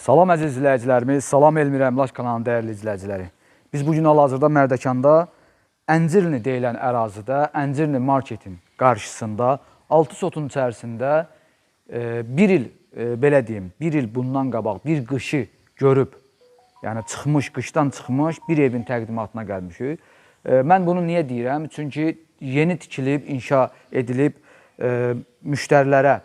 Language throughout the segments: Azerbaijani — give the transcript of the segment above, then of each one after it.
Salam əziz izləyicilərimiz, salam Elmir Əmlaş kanalının dəyərli izləyiciləri. Biz bu gün hal-hazırda Mərdəkanda Əncirli deyilən ərazidə, Əncirli marketin qarşısında 6 sotun içərisində e, bir il, e, belə deyim, bir il bundan qabaq bir qışı görüb, yəni çıxmış, qışdan çıxmış bir evin təqdimatına gəlmişik. E, mən bunu niyə deyirəm? Çünki yeni tikilib, inşa edilib e, müştərilərə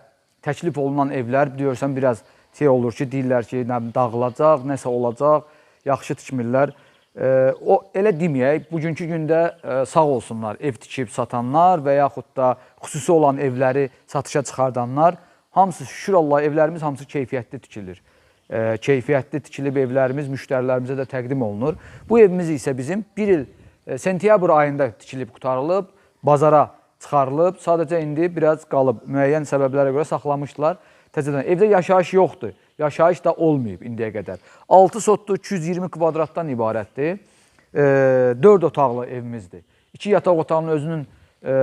təklif olunan evlər görsən biraz şey olur ki, deyirlər ki, nə dağılacaq, nəsə olacaq, yaxşı tikmirlər. E, o elə deməyək, bugünkü gündə e, sağ olsunlar ev tikib satanlar və yaxud da xüsusi olan evləri satışa çıxardanlar. Hamısı şükür Allah evlərimiz hamısı keyfiyyətli tikilir. E, keyfiyyətli tikilib evlərimiz müştərilərimizə də təqdim olunur. Bu evimiz isə bizim 1 il e, sentyabr ayında tikilib qutarılıb, bazara çıxarılıb. Sadəcə indi biraz qalıb. Müəyyən səbəblərə görə saxlamışdılar. Təzədən evdə yaşayış yoxdur. Yaşayış da olmayıb indiyə qədər. 6 sotlu 220 kvadratdan ibarətdir. E, 4 otaqlı evimizdir. 2 yataq otağının özünün e,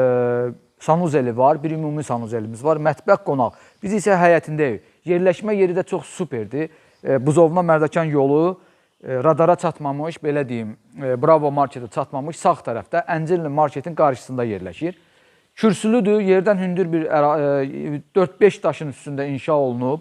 sanuzeli var, bir ümumi sanuzelimiz var, mətbəx qonaq. Biz isə həyətindəyik. Yerləşmə yeri də çox superdir. E, Buzovna Mərdəkan yolu e, radara çatmamış, belə deyim, e, Bravo marketə çatmamış sağ tərəfdə Əncirli marketin qarşısında yerləşir. Kürsülüdür, yerdən hündür bir əra- e, 4-5 daşın üstündə inşa olunub.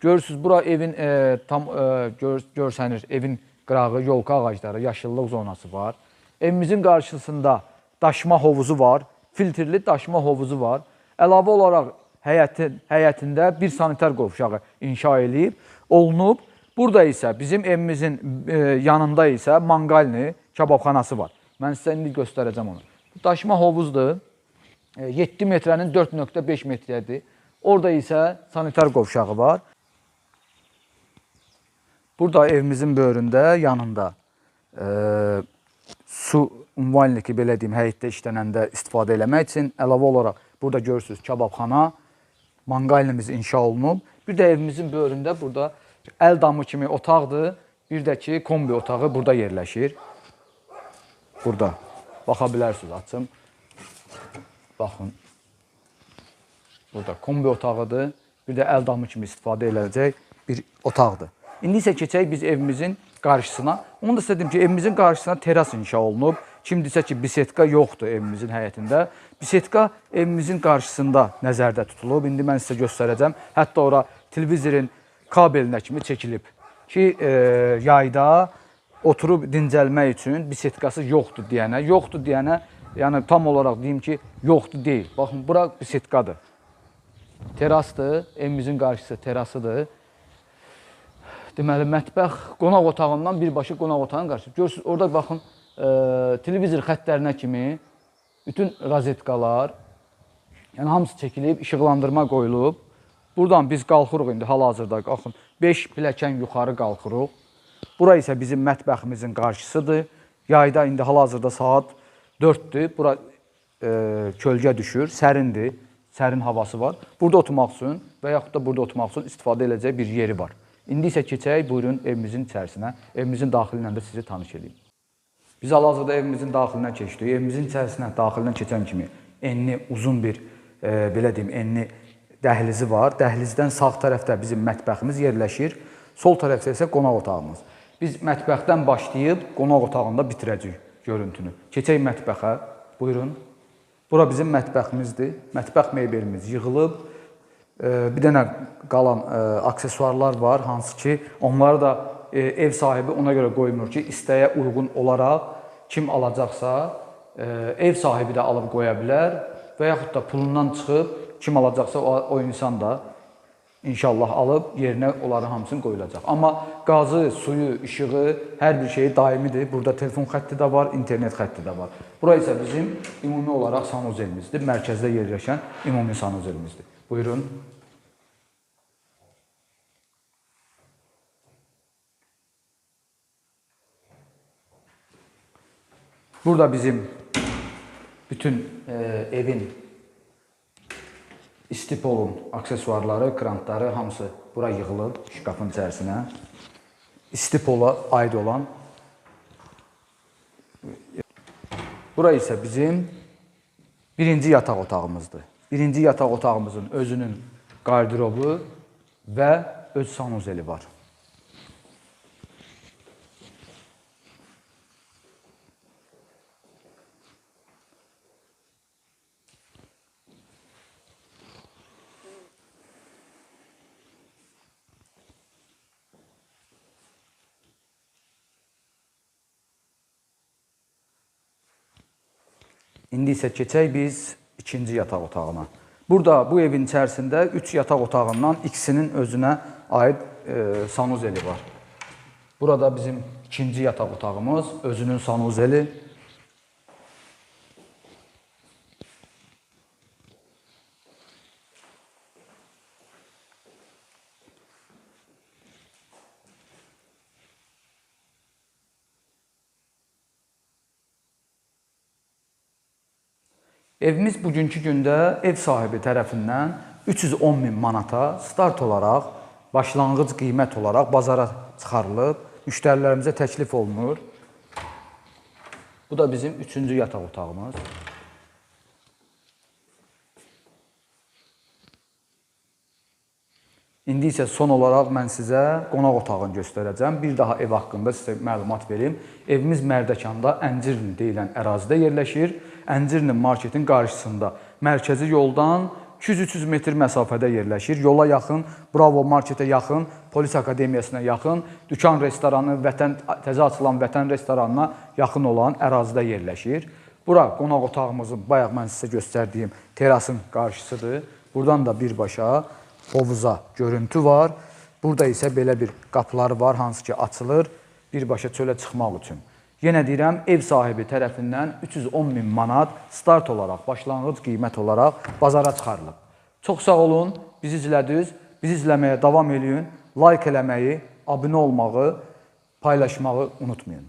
Görürsüz bura evin e, tam e, gör, görsənir, evin qırağı, yolka ağacları, yaşıllıq zonası var. Evimizin qarşısında daşma hovuzu var, filtrli daşma hovuzu var. Əlavə olaraq həyətin həyətində bir sanitar qovşağı inşa eləyib, olunub. Burada isə bizim evimizin e, yanında isə manqalni kababxanası var. Mən sizə indi göstərəcəm onu. Daşma hovuzdur. E, 7 metrənin 4.5 metrədir. Orada isə sanitar qovşağı var. Burada evimizin böyründə yanında e, su ünvanliki belə deyim həyətdə işlənəndə istifadə eləmək üçün əlavə olaraq burada görürsüz kababxana, manqalimiz inşa olunub. Bir də evimizin böyründə burada əl damı kimi otaqdır. Bir də ki kombi otağı burada yerləşir. Burada baxa bilərsiniz açım. Baxın. Burada kombi otağıdır. Bir də əl damı kimi istifadə ediləcək bir otaqdır. İndi isə keçək biz evimizin qarşısına. Onu da sizə dedim ki, evimizin qarşısına teras inşa olunub. Kim desə ki, bisetka yoxdur evimizin həyətində. Bisetka evimizin qarşısında nəzərdə tutulub. İndi mən sizə göstərəcəm. Hətta ora televizorun kabelinə kimi çəkilib ki, e, yayda oturub dincəlmək üçün bisetkası yoxdur deyənə, yoxdur deyənə, yəni tam olaraq deyim ki, yoxdur deyil. Baxın, bura bisetkadır. Terasdır, evimizin qarşısı terasıdır. Deməli, mətbəx qonaq otağından birbaşa qonaq otağının qarşısı. Görürsüz, orada baxın, e, televizor xəttlərinə kimi bütün rozetkalar, yəni hamısı çəkilib, işıqlandırma qoyulub. Buradan biz qalxırıq indi hal-hazırda qalxın. 5 pilləkən yuxarı qalxırıq. Bura isə bizim mətbəximizin qarşısıdır. Yayda indi hal-hazırda saat 4-dür. Bura e, kölgə düşür, sərindir. Sərin havası var. Burada oturmaq üçün və yaxud da burada oturmaq üçün istifadə edəcək bir yeri var. İndi isə keçək, buyurun evimizin içərisinə. Evimizin daxili ilə də sizi tanış edeyim. Biz hal-hazırda evimizin daxilinə keçdik. Evimizin içərisinə daxilindən keçən kimi enli, uzun bir e, belə deyim, enli dəhlizi var. Dəhlizdən sağ tərəfdə bizim mətbəximiz yerləşir. Sol tərəfdə isə qonaq otağımız. Biz mətbəxdən başlayıb qonaq otağında bitirəcəyik görüntünü. Keçək mətbəxə. Buyurun. Bura bizim mətbəximizdir. Mətbəx mebelimiz yığılıb. Bir dənə qalan aksesuarlar var, hansı ki, onları da ev sahibi ona görə qoymur ki, istəyə uyğun olaraq kim alacaqsa, ev sahibi də alıb qoya bilər və yaxud da pulundan çıxıb kim alacaqsa o, o insan da inşallah alıb yerinə onların hamısını qoyulacaq. Amma qazı, suyu, işığı, hər bir şeyi daimidir. Burada telefon xətti də var, internet xətti də var. Bura isə bizim ümumi olaraq sanuzelimizdir. Mərkəzdə yerləşən ümumi sanuzelimizdir. Buyurun. Burada bizim bütün e, evin istipolun aksesuarları, krantları hamısı bura yığılıb şkafın içərisinə. İstipola aid olan. Bura isə bizim birinci yataq otağımızdır. Birinci yataq otağımızın özünün qardırobu və öz sanuzeli var. İndi isə keçək biz ikinci yataq otağına. Burada bu evin içərisində 3 yataq otağından ikisinin özünə aid e, sanuzeli var. Burada bizim ikinci yataq otağımız, özünün sanuzeli. Evimiz bugünkü gündə ev sahibi tərəfindən 310 min manata start olaraq, başlanğıc qiymət olaraq bazara çıxarılıb, müştərilərimizə təklif olunur. Bu da bizim üçüncü yataq otağımız. İndi isə son olaraq mən sizə qonaq otağını göstərəcəm. Bir daha ev haqqında sizə məlumat verim. Evimiz Mərdəkanda Əncirli deyilən ərazidə yerləşir. Əncirli marketin qarşısında, mərkəzi yoldan 200-300 metr məsafədə yerləşir. Yola yaxın, Bravo marketə yaxın, Polis Akademiyasına yaxın, dükan restoranı, vətən təzə açılan vətən restoranına yaxın olan ərazidə yerləşir. Bura qonaq otağımızın bayaq mən sizə göstərdiyim terasın qarşısıdır. Buradan da birbaşa hovuza görüntü var. Burada isə belə bir qapıları var, hansı ki açılır birbaşa çölə çıxmaq üçün. Yenə deyirəm, ev sahibi tərəfindən 310 min manat start olaraq, başlanğıc qiymət olaraq bazara çıxarılıb. Çox sağ olun, bizi izlədiniz. Bizi izləməyə davam edin. Like eləməyi, abunə olmağı, paylaşmağı unutmayın.